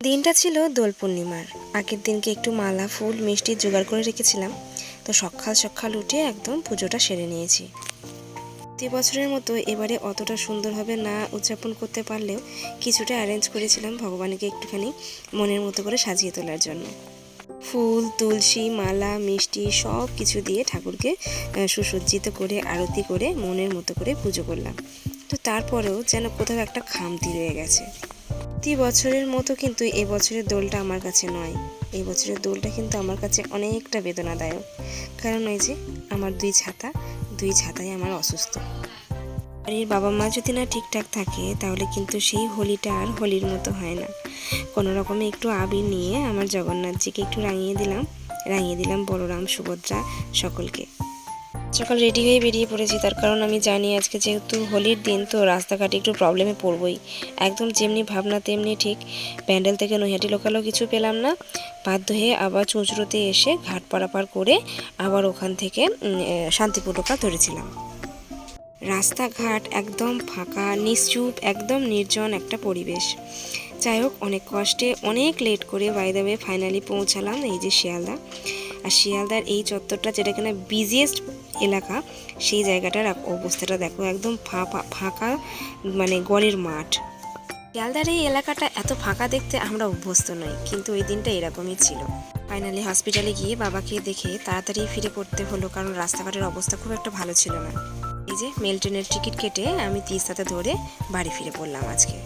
দিনটা ছিল দোল পূর্ণিমার। আগের দিনকে একটু মালা, ফুল, মিষ্টি জোগাড় করে রেখেছিলাম। তো সকাল সকাল উঠে একদম পুজোটা সেরে নিয়েছি। প্রতি বছরের মতো এবারে অতটা সুন্দরভাবে না উদযাপন করতে পারলেও কিছুটা অ্যারেঞ্জ করেছিলাম ভগবানকে একটুখানি মনের মতো করে সাজিয়ে তোলার জন্য। ফুল, তুলসী, মালা, মিষ্টি সব কিছু দিয়ে ঠাকুরকে সুসজ্জিত করে, আরতি করে, মনের মতো করে পুজো করলাম। তো তারপরেও যেন কোথাও একটা খামতি রয়ে গেছে। প্রতি বছরের মতো কিন্তু এবছরের দোলটা আমার কাছে নয়। এই বছরের দোলটা কিন্তু আমার কাছে অনেকটা বেদনাদায়ক। কারণ ওই যে, আমার দুই ছাতা, দুই ছাতাই আমার অসুস্থ। বাড়ির বাবা মা যদি না ঠিকঠাক থাকে, তাহলে কিন্তু সেই হোলিটা আর হোলির মতো হয় না। কোনো রকমে একটু আবির নিয়ে আমার জগন্নাথজিকে একটু রাঙিয়ে দিলাম। রাঙিয়ে দিলাম বলরাম, সুভদ্রা সকলকে। সকাল রেডি হয়ে বেরিয়ে পড়েছি। তার কারণ আমি জানি আজকে যেহেতু হোলির দিন, তো রাস্তাঘাটে একটু প্রবলেমে পড়বই। একদম যেমনি ভাবনা, তেমনি ঠিক প্যান্ডেল থেকে নৈহাটি লোকালও কিছু পেলাম না। বাধ্য হয়ে আবার চুঁচড়োতে এসে ঘাট পারাপার করে আবার ওখান থেকে শান্তিপুর লোকাল ধরেছিলাম। রাস্তাঘাট একদম ফাঁকা, নিশ্চুপ, একদম নির্জন একটা পরিবেশ। যাই হোক, অনেক কষ্টে, অনেক লেট করে বাইদাবে ফাইনালি পৌঁছালাম এই যে শিয়ালদা। আর শিয়ালদার এই চত্বরটা যেটা কিনা বিজিয়েস্ট এলাকা, সেই জায়গাটার অবস্থাটা দেখো একদম ফাঁপা ফাঁকা মানে গলের মাঠ। শিয়ালদার এই এলাকাটা এত ফাঁকা দেখতে আমরা অভ্যস্ত নই, কিন্তু ওই দিনটা এরকমই ছিল। ফাইনালি হসপিটালে গিয়ে বাবাকে দেখে তাড়াতাড়ি ফিরে পড়তে হলো, কারণ রাস্তাঘাটের অবস্থা খুব একটা ভালো ছিল না। এই যে মেল ট্রেনের টিকিট কেটে আমি তিস্তাতে ধরে বাড়ি ফিরে পড়লাম আজকে।